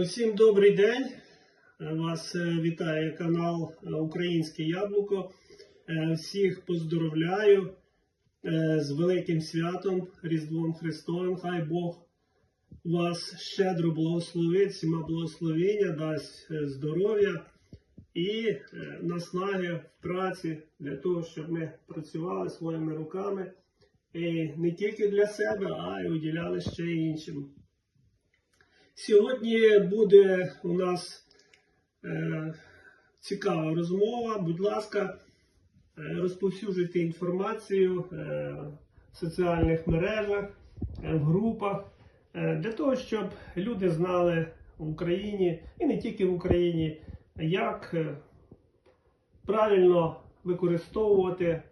Всім добрий день. Вас е, вітає канал е, Українське Яблуко. Е, Всіх поздоровляю з великим святом Різдвом Христовим. Хай Бог вас щедро благословить, всіма благословення, дасть здоров'я і наснаги в праці для того, щоб ми працювали своїми руками і не тільки для себе, а й уділяли ще іншим. Сьогодні буде у нас е, цікава розмова. Будь ласка, е, розповсюджуйте інформацію е, в соціальних мережах, е, в групах, е, для того, щоб люди знали в Україні і не тільки в Україні, як е, правильно використовувати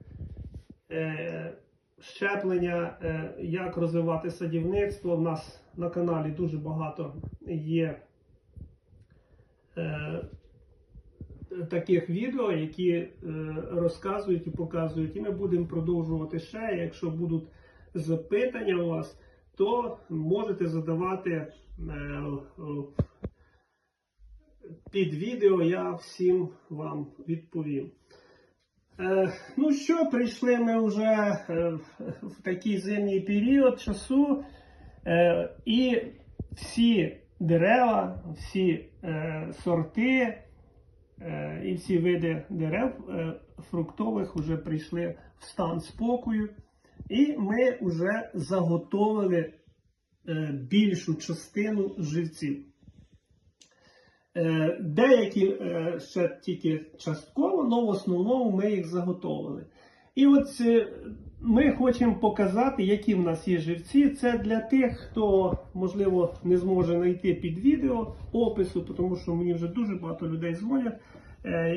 е, щеплення, е, як розвивати садівництво. У нас на каналі дуже багато є е, таких відео, які е, розказують і показують. І ми будемо продовжувати ще. Якщо будуть запитання у вас, то можете задавати під відео, я всім вам відповім. Е, ну що, прийшли ми вже е, в такий зимній період часу, е, і всі дерева, всі сорти і всі види дерев фруктових вже прийшли в стан спокою, і ми вже заготовили більшу частину живців. Е, Деякі е, ще тільки частково, але в основному ми їх заготовили. І от е, ми хочемо показати, які в нас є живці. Це для тих, хто, можливо, не зможе знайти під відео опису, тому що мені вже дуже багато людей дзвонять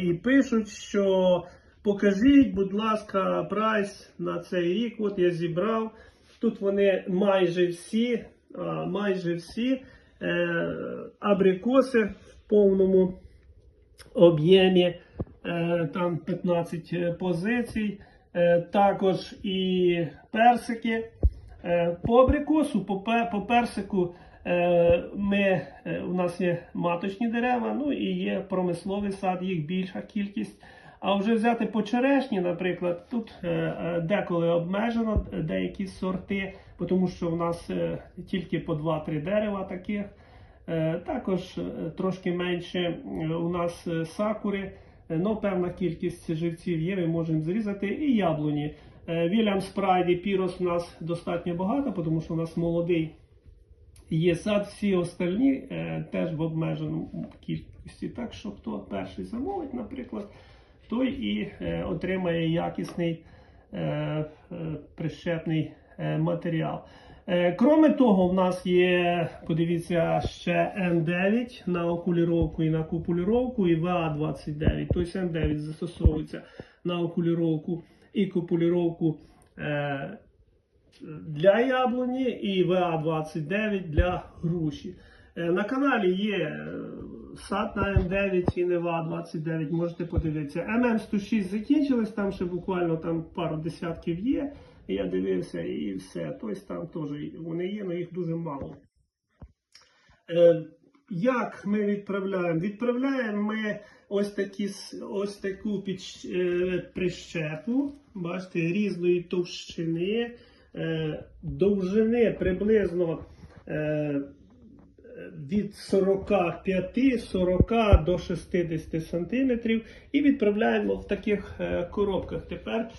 і пишуть, що покажіть, будь ласка, прайс на цей рік. От я зібрав. Тут вони майже всі, майже всі абрикоси повному об'ємі, е, там 15 позицій, е, також і персики. Е, По абрикосу, по, персику е, ми, е, у нас є маточні дерева, ну і є промисловий сад, їх більша кількість. А вже взяти по черешні, наприклад, тут е, е, деколи обмежено деякі сорти, тому що в нас е, тільки по 2-3 дерева таких. Е, Також е, трошки менше е, у нас сакури, е, но певна кількість живців є, ми можемо зрізати і яблуні. Вільям Спрайді Пірос у нас достатньо багато, тому що у нас молодий є сад, всі остальні теж в обмеженому кількості. Так що хто перший замовить, наприклад, той і отримає якісний прищепний матеріал. Е, Кроме того, в нас є, подивіться, ще М9 на окуліровку і на купуліровку, і ВА29. Тобто М9 застосовується на окуліровку і купуліровку е, для яблуні і ВА29 для груші. Е, На каналі є сад на М9 і Нева 29, можете подивитися. ММ106 закінчились, там ще буквально там пару десятків є. Я дивився і все. Тобто там теж вони є, але їх дуже мало. Е, Як ми відправляємо? Відправляємо ми ось, такі, ось таку підщ- е, прищепу, бачите, різної товщини, е, довжини приблизно е, від 45-40 до 60 сантиметрів і відправляємо в таких е, коробках. Тепер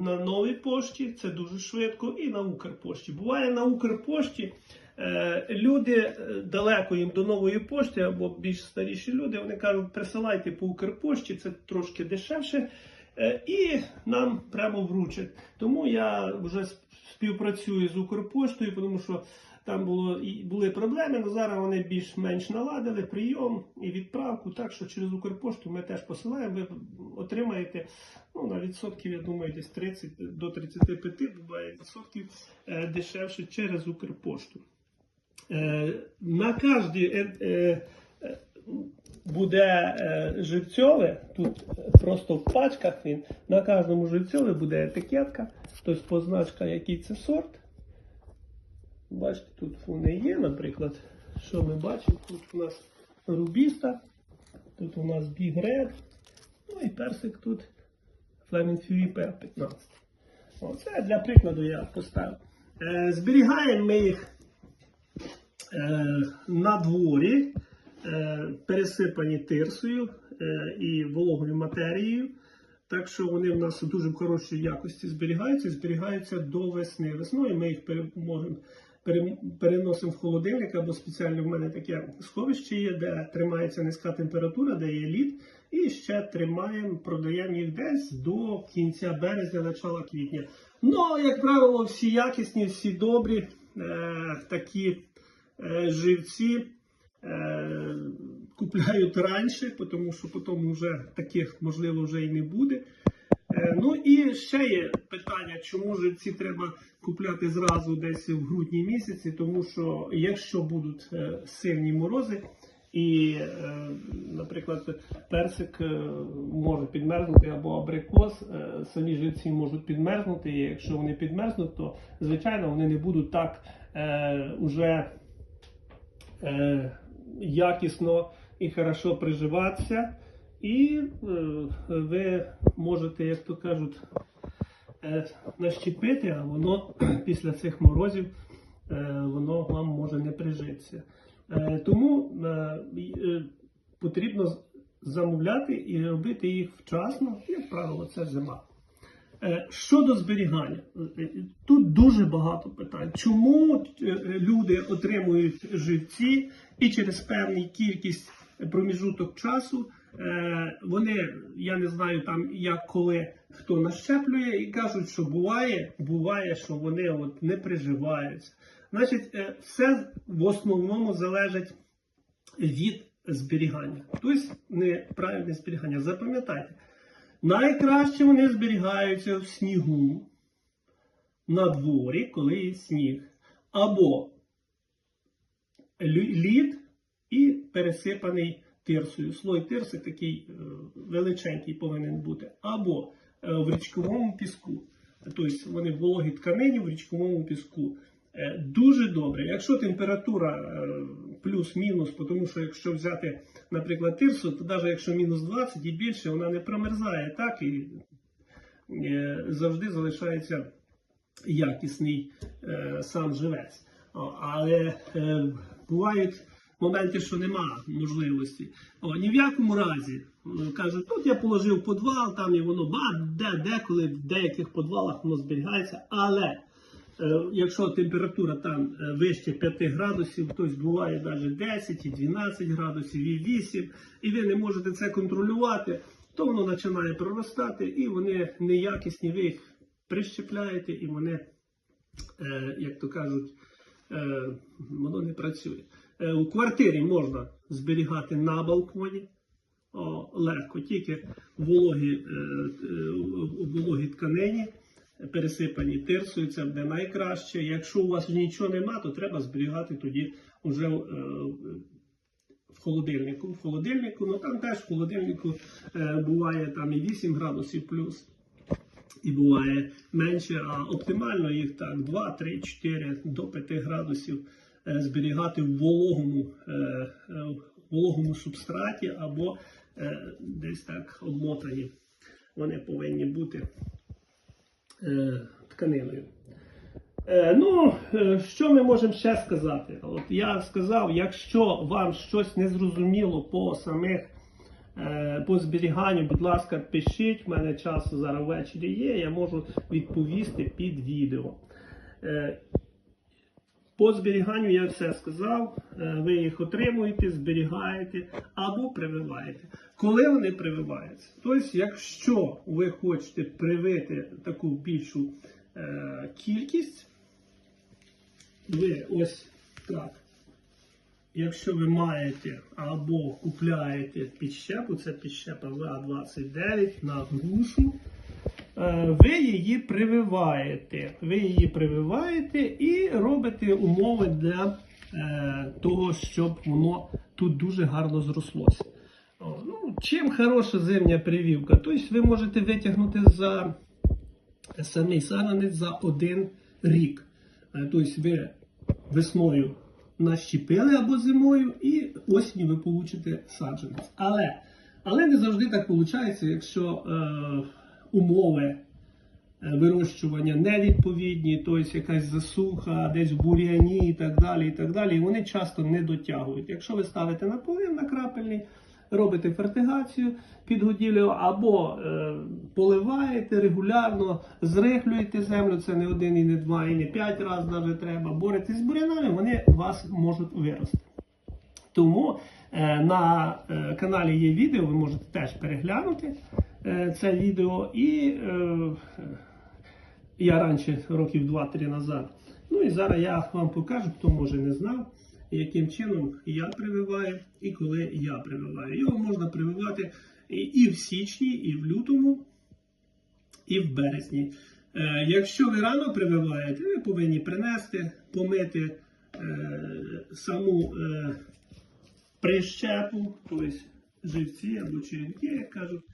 на новій пошті це дуже швидко, і на Укрпошті. Буває на Укрпошті. е, Люди е, далеко їм до нової пошти або більш старіші люди, вони кажуть, присилайте по Укрпошті, це трошки дешевше, е, і нам прямо вручать. Тому я вже співпрацюю з Укрпоштою, тому що там було, були проблеми, але зараз вони більш-менш наладили прийом і відправку. Так що через Укрпошту ми теж посилаємо. Ви отримаєте на відсотків, я думаю, десь 30 до 35 буває відсотків е, дешевше через Укрпошту. Е, на кожній е, буде живцьове, тут просто в пачках він, на кожному живцьове буде етикетка, тобто позначка, який це сорт. Бачите, тут вони є, наприклад, що ми бачимо? Тут у нас рубіста, тут у нас Big ну і персик тут Flaming Fury P15. Оце для прикладу я поставив. Е, зберігаємо ми їх е, на дворі, е, пересипані тирсою і вологою матерією. Так що вони в нас дуже хорошій якості зберігаються, і зберігаються до весни. Весною ми їх можемо пере- переносимо в холодильник або спеціально в мене таке сховище є, де тримається низька температура, де є лід. І ще тримаємо, продаємо їх десь до кінця березня, начала квітня. Ну, як правило, всі якісні, всі добрі, е, такі е, живці е, купляють раніше, тому що потім вже таких можливо вже і не буде. Е, Ну і ще є питання, чому ж ці треба купляти зразу десь в грудні місяці, тому що якщо будуть е, сильні морози, і, е, наприклад, персик е, може підмерзнути або абрикос, е, самі живці можуть підмерзнути, і якщо вони підмерзнуть, то звичайно вони не будуть так е, уже е, якісно і хорошо приживатися. І е, ви можете, як то кажуть, е, нащепити, а воно після цих морозів е, воно вам може не прижитися. Е, тому е, е, потрібно замовляти і робити їх вчасно, як правило, це зима. Щодо зберігання, тут дуже багато питань. Чому люди отримують живці і через певну кількість проміжуток часу вони, я не знаю там як коли хто нащеплює, і кажуть, що буває, буває, що вони от не приживаються. Значить, е, все в основному залежить від зберігання. Тобто неправильне зберігання. Запам'ятайте, найкраще вони зберігаються в снігу на дворі, коли є сніг. Або лід і пересипаний тирсою. Слой тирси такий е, величенький повинен бути. Або е, в річковому піску. Тобто вони в вологій тканині в річковому піску. Е, Дуже добре. Якщо температура е, плюс-мінус, тому що якщо взяти, наприклад, тирсу, то навіть якщо мінус 20 і більше, вона не промерзає так і е, завжди залишається якісний сам живець. Але бувають моменти, що нема можливості. О, ні в якому разі кажуть, тут я положив подвал, там і воно ба, де, деколи в деяких подвалах воно зберігається, але якщо температура там е, вище 5 градусів, тобто буває навіть 10 і 12 градусів, і 8, і ви не можете це контролювати, то воно починає проростати, і вони неякісні, ви їх прищепляєте, і вони, е, як то кажуть, е, воно не працює. Е, у квартирі можна зберігати на балконі. Легко, тільки вологі, е, е, у вологій тканині, пересипані тирсою, це буде найкраще. Якщо у вас нічого нема, то треба зберігати тоді вже е, в холодильнику. В холодильнику, ну там теж в холодильнику е, буває там і 8 градусів плюс. І буває менше, а оптимально їх так 2, 3, 4 до 5 градусів е, зберігати в вологому, вологому субстраті або десь так обмотані. Вони повинні бути тканиною. Е, ну, е, що ми можемо ще сказати? От я сказав, якщо вам щось не зрозуміло по самих е, по зберіганню, будь ласка, пишіть. У мене часу зараз ввечері є, я можу відповісти під відео. По зберіганню я все сказав. Е, Ви їх отримуєте, зберігаєте або прививаєте. Коли вони прививаються? Тобто, якщо ви хочете привити таку більшу е, кількість, ви ось так. Якщо ви маєте або купляєте підщепу, це підщепа ВА29 на грушу, ви її прививаєте. Ви її прививаєте і робите умови для е, того, щоб воно тут дуже гарно зрослося. Ну, чим хороша зимня прививка? Тобто ви можете витягнути за самий саранець за один рік. Е, Тобто ви весною нащепили або зимою, і осінню ви получите саджанець. Але, але не завжди так виходить, якщо е, умови е, вирощування невідповідні, тобто якась засуха, десь в бур'яні і так далі. І так далі, і вони часто не дотягують. Якщо ви ставите на полив на крапельний, робите фертигацію підгодівлю або е, поливаєте регулярно, зрихлюєте землю, це не один, і не два, і не п'ять разів навіть треба, боретесь з бур'янами, вони вас можуть вирости. Тому е, на е, каналі є відео, ви можете теж переглянути це відео. І е, я раніше, років 2-3 назад. Ну і зараз я вам покажу, хто може не знав, яким чином я прививаю і коли я прививаю. Його можна прививати і- в січні, і в лютому, і в березні. Е, якщо ви рано прививаєте, ви повинні принести, помити е, саму е, прищепу, тобто живці або черенки, як кажуть, е,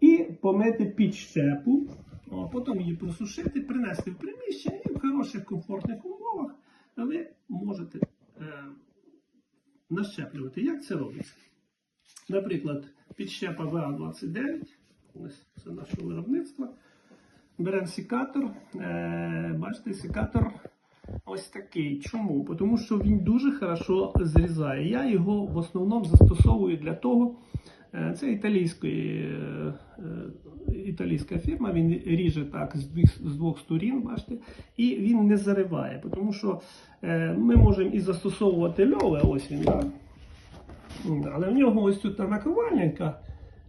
і помити підщепу, а потім її просушити, принести в приміщення і в хороших комфортних умовах ви можете е, нащеплювати. Як це робиться? Наприклад, підщепа ВА-29, ось це наше виробництво. Беремо секатор. Е, бачите, секатор ось такий. Чому? Тому що він дуже хорошо зрізає. Я його в основному застосовую для того. Е, Це італійської, е, е, італійська фірма, він ріже так з двох, з двох сторін, бачите, і він не зариває. Тому що ми можемо і застосовувати льове, ось він, да? але в нього ось тут наковальненька,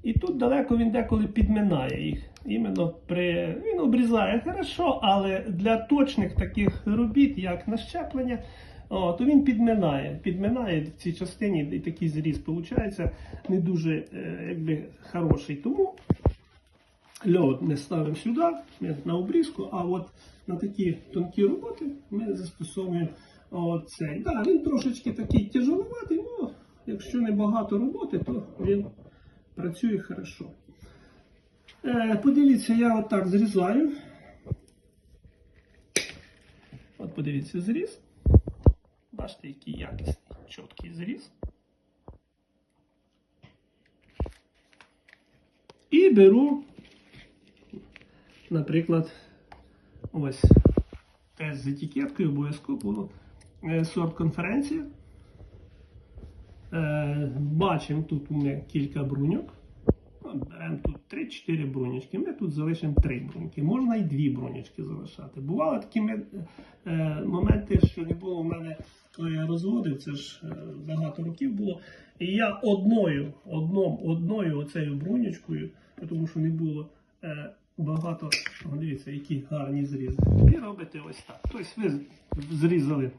і тут далеко він деколи підминає їх. Іменно при він обрізає хорошо, але для точних таких робіт, як нащеплення, то він підминає. Підминає в цій частині і такий зріз виходить не дуже е, якби, хороший. Тому льод не ставимо сюди, ми на обрізку, а от на такі тонкі роботи ми застосовуємо оцей. Да, він трошечки такий тяжеловатий, але якщо не багато роботи, то він працює хорошо. Е, подивіться, я отак зрізаю. От подивіться зріз. Бачите, який якісний, чіткий зріз. І беру, наприклад, ось теж з етикеткою обов'язково е, сорт конференція. Е, бачимо тут у мене кілька бруньок. Беремо тут 3-4 брунячки. Ми тут залишимо 3 бруньки. Можна і 2 брунячки залишати. Бували такі ми- е, моменти, що не було в мене, коли я розводив, це ж е, багато років було. І я одною, одном, одною оцею брунячкою, тому що не було е, багато. О, дивіться, які гарні зрізи. І робите ось так. Тобто ви зрізали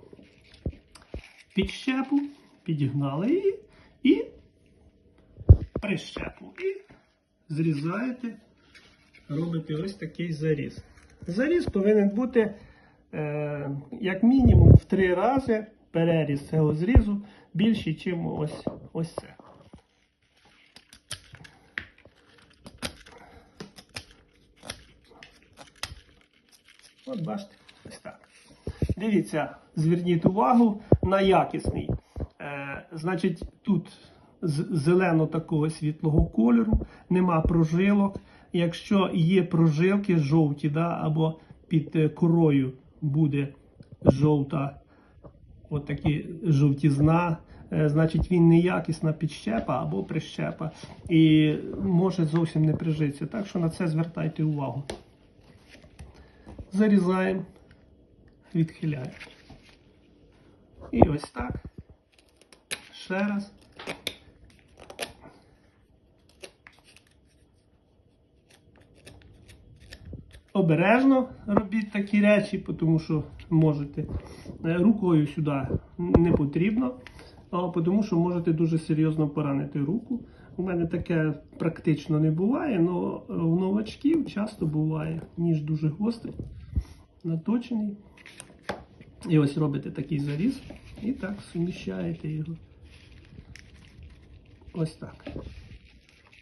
підщепу, підігнали її і прищепу. І зрізаєте, робите ось такий заріз. Заріз повинен бути е, як мінімум в три рази переріз цього зрізу більший, ніж ось, ось це. От бачите, ось так. Дивіться, зверніть увагу на якісний. Е, значить, тут зелено такого світлого кольору, нема прожилок. Якщо є прожилки жовті, да, або під е, корою буде жовта, от такі жовтізна, е, значить він неякісна підщепа або прищепа і може зовсім не прижитися. Так що на це звертайте увагу. Зарізаємо, відхиляємо. І ось так. Ще раз. Обережно робіть такі речі, тому що можете е, рукою сюди не потрібно, тому що можете дуже серйозно поранити руку. У мене таке практично не буває, але в новачків часто буває. Ніж дуже гострий, наточений. І ось робите такий заріз і так суміщаєте його. Ось так.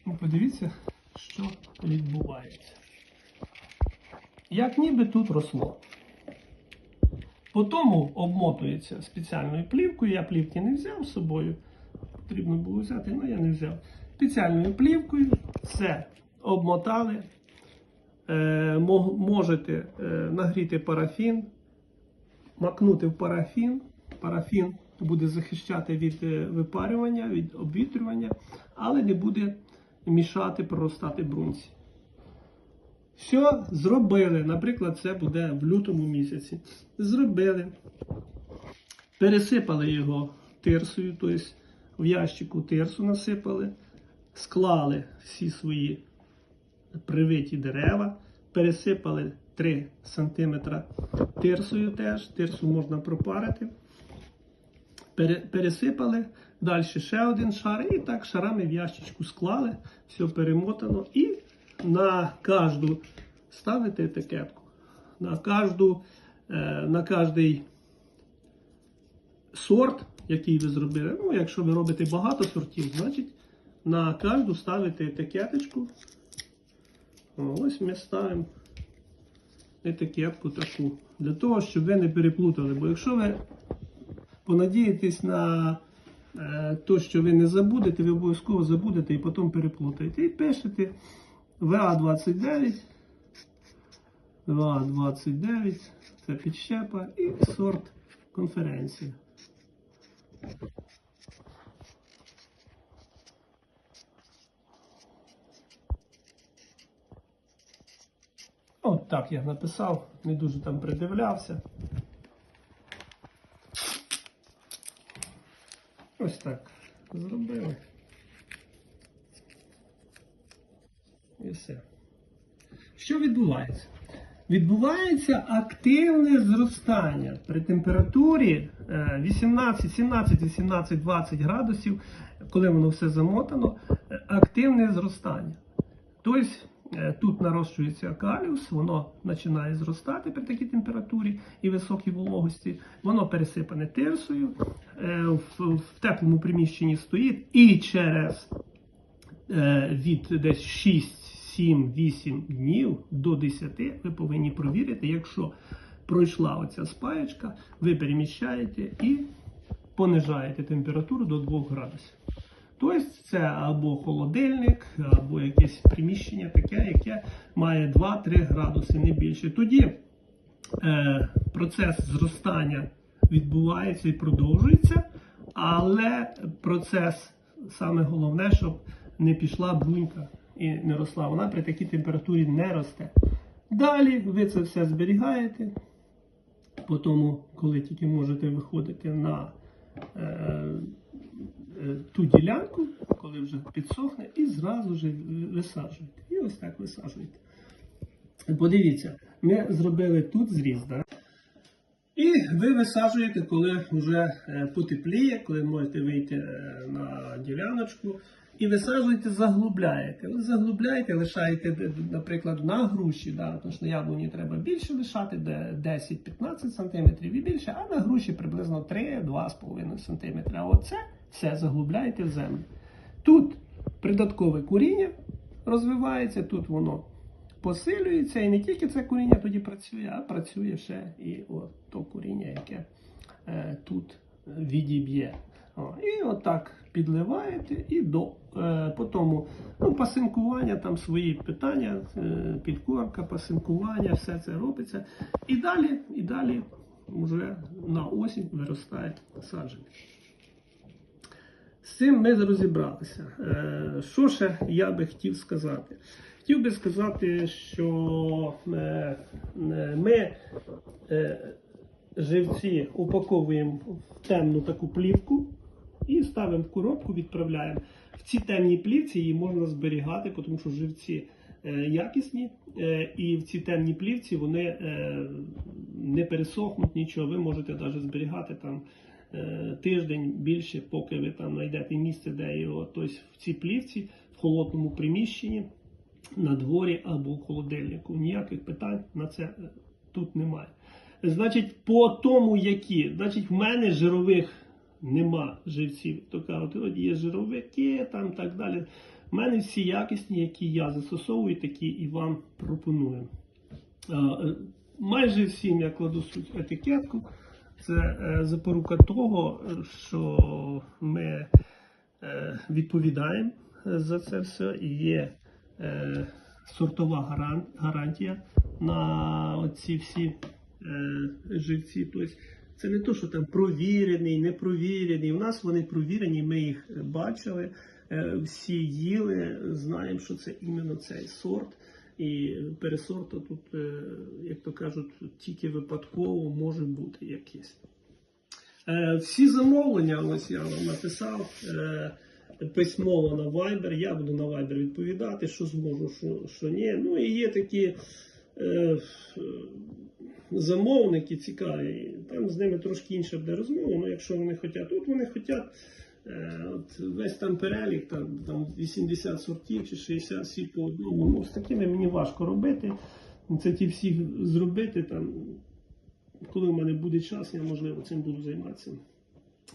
Ну, подивіться, що відбувається. Як ніби тут росло. Потім обмотується спеціальною плівкою. Я плівки не взяв з собою. Потрібно було взяти, але я не взяв. Спеціальною плівкою все обмотали. Е, можете е, нагріти парафін, макнути в парафін. Парафін буде захищати від е, випарювання, від обвітрювання, але не буде мішати проростати брунці. Що зробили? Наприклад, це буде в лютому місяці. Зробили, пересипали його тирсою, тобто в ящику тирсу насипали, склали всі свої привиті дерева, пересипали 3 см тирсою теж, тирсу можна пропарити. Пересипали, далі ще один шар, і так шарами в ящичку склали, все перемотано, і на кожну ставите етикетку. На кожну, е, на кожний сорт, який ви зробили. Ну, якщо ви робите багато сортів, значить на кожну ставите етикеточку. Ось ми ставимо етикетку таку. Для того, щоб ви не переплутали. Бо якщо ви понадієтесь на те, що ви не забудете, ви обов'язково забудете і потім переплутаєте. І пишете ВА29, ВА29, це підщепа і сорт конференції. От так я написав, не дуже там придивлявся. Ось так зробили. І все. Що відбувається? Відбувається активне зростання при температурі е, 18, 17, 18, 20 градусів, коли воно все замотано, е, активне зростання. Тобто е, тут нарощується каліус, воно починає зростати при такій температурі і високій вологості, воно пересипане тирсою, е, в, теплому приміщенні стоїть і через від десь 6, 7, 8 днів до 10 ви повинні провірити, якщо пройшла оця спаєчка, ви переміщаєте і понижаєте температуру до 2 градусів. Тобто це або холодильник, або якесь приміщення таке, яке має 2-3 градуси, не більше. Тоді е, процес зростання відбувається і продовжується, але процес саме головне, щоб не пішла брунька і не росла. Вона при такій температурі не росте. Далі ви це все зберігаєте. По тому, коли тільки можете виходити на е, е, ту ділянку, коли вже підсохне, і зразу ж висаджуєте. І ось так висаджуєте. Подивіться, ми зробили тут зріз, да? І ви висаджуєте, коли вже е, потепліє, коли можете вийти е, на діляночку. І висаджуєте, заглубляєте. Ви заглубляєте, лишаєте, наприклад, на груші, да, тому що на яблуні треба більше лишати, де 10-15 см і більше, а на груші приблизно 3-2,5 см. А оце все заглубляєте в землю. Тут придаткове коріння розвивається, тут воно посилюється, і не тільки це коріння тоді працює, а працює ще і от то коріння, яке е, тут відіб'є. О, і отак підливаєте і до е, по тому, ну, пасинкування, там свої питання, е, підкормка, пасинкування, все це робиться. І далі, і далі вже на осінь виростає саджанець. З цим ми розібралися. Е, Що ще я би хотів сказати? Хотів би сказати, що е, ми е, живці упаковуємо в темну таку плівку і ставимо в коробку, відправляємо. В цій темній плівці її можна зберігати, тому що живці е, якісні, е, і в цій темній плівці вони е, не пересохнуть нічого. Ви можете навіть зберігати там тиждень більше, поки ви там знайдете місце, де його. Тобто в цій плівці, в холодному приміщенні, на дворі або в холодильнику. Ніяких питань на це тут немає. Значить, по тому, які, значить, в мене жирових нема живців. То кажуть, от є жировики, там так далі. У мене всі якісні, які я застосовую, такі і вам пропоную. Е, Майже всім я кладу етикетку. Це е, запорука того, що ми е, відповідаємо за це все. Є сортова гарантія на ці всі живці. Це не то, що там провірений, непровірений. У нас вони провірені, ми їх бачили, е, всі їли, знаємо, що це іменно цей сорт. І пересорту тут, е, як то кажуть, тільки випадково може бути якийсь. Е, Всі замовлення, ось я вам написав письмово на Viber. Я буду на Viber відповідати, що зможу, що, що ні. Ну і є такі замовники цікаві. Там з ними трошки інша буде розмова. але якщо вони хочуть, от вони хочуть. е, От весь там перелік, там, там 80 сортів чи 60 всі по одному. Ну, з такими мені важко робити. Це ті всі зробити там коли в мене буде час, я можливо цим буду займатися.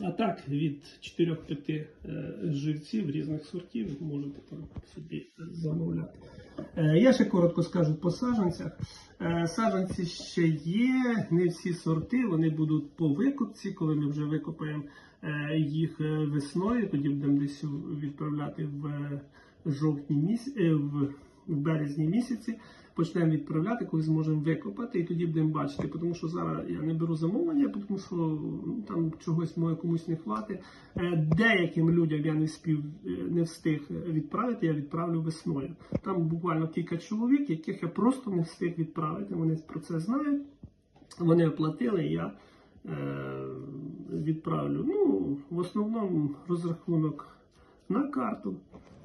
А так, від 4-5 е, живців різних сортів можете там собі замовляти. Е, Я ще коротко скажу по саджанцях. Е, Саджанці ще є, не всі сорти, вони будуть по викупці, коли ми вже викопаємо їх весною, тоді будемо десь відправляти в жовтні місяці, в березні місяці почнемо відправляти, коли зможемо викопати, і тоді будемо бачити. Тому що зараз я не беру замовлення, тому що ну, там чогось моє комусь не хватить. Е, Деяким людям я не спів е, не встиг відправити, я відправлю весною. Там буквально кілька чоловік, яких я просто не встиг відправити. Вони про це знають. Вони оплатили, і я е, відправлю. Ну, в основному розрахунок на карту,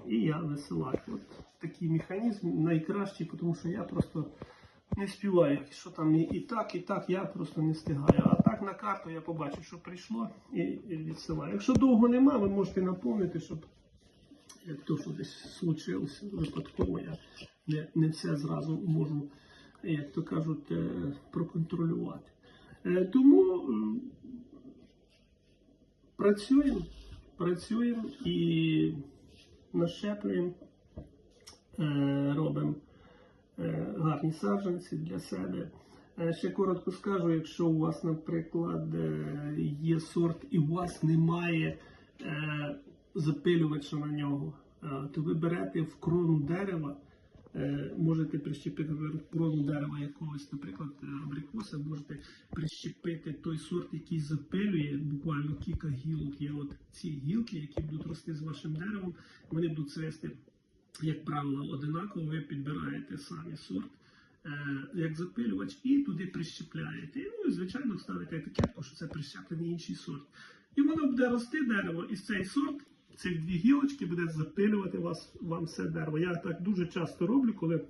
і я висилаю. Такий механізм найкращий, тому що я просто не співаю. Що там і, так, і так, я просто не встигаю. А так на карту я побачу, що прийшло і, відсилаю. Якщо довго нема, ви можете наповнити, щоб як то, що десь случилося випадково, я не, не все зразу можу, як то кажуть, е, проконтролювати. Е, Тому працюємо, працюємо і нашеплюємо, е, робимо е, гарні саджанці для себе. Е, Ще коротко скажу, якщо у вас, наприклад, е, є сорт і у вас немає е, запилювача на нього, е, то ви берете в крону дерева, е, можете прищепити в крону дерева якогось, наприклад, е, абрикоса, можете прищепити той сорт, який запилює буквально кілька гілок. Є от ці гілки, які будуть рости з вашим деревом, вони будуть цвести, як правило, одинаково. Ви підбираєте самі сорт. е, Як запилювач, і туди прищепляєте. Ну і звичайно ставите етикетку, що це прищеплений інший сорт. І воно буде рости дерево, і цей сорт, ці дві гілочки буде запилювати вас, вам все дерево. Я так дуже часто роблю, коли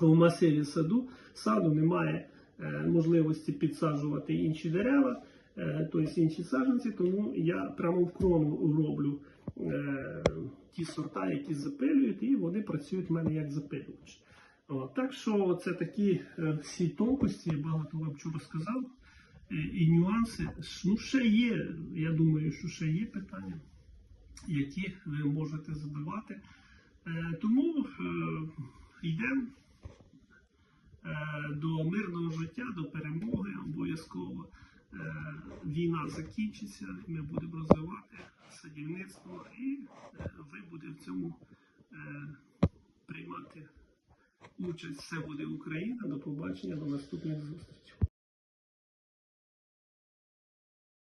в масиві саду саду немає е, можливості підсаджувати інші дерева, е, тобто інші саджанці, тому я прямо в крону роблю ті сорта, які запилюють, і вони працюють в мене як запилювач. О, так що це такі е, всі тонкості, я багато вам чого розказав, е, і нюанси. Ну, ще є, я думаю, що ще є питання, які ви можете задавати. Е, Тому е, йдемо е, до мирного життя, до перемоги обов'язково. Е, Війна закінчиться, ми будемо розвивати садівництво, і е, ви будете в цьому е, приймати участь. Все буде Україна. До побачення, до наступних зустрічей.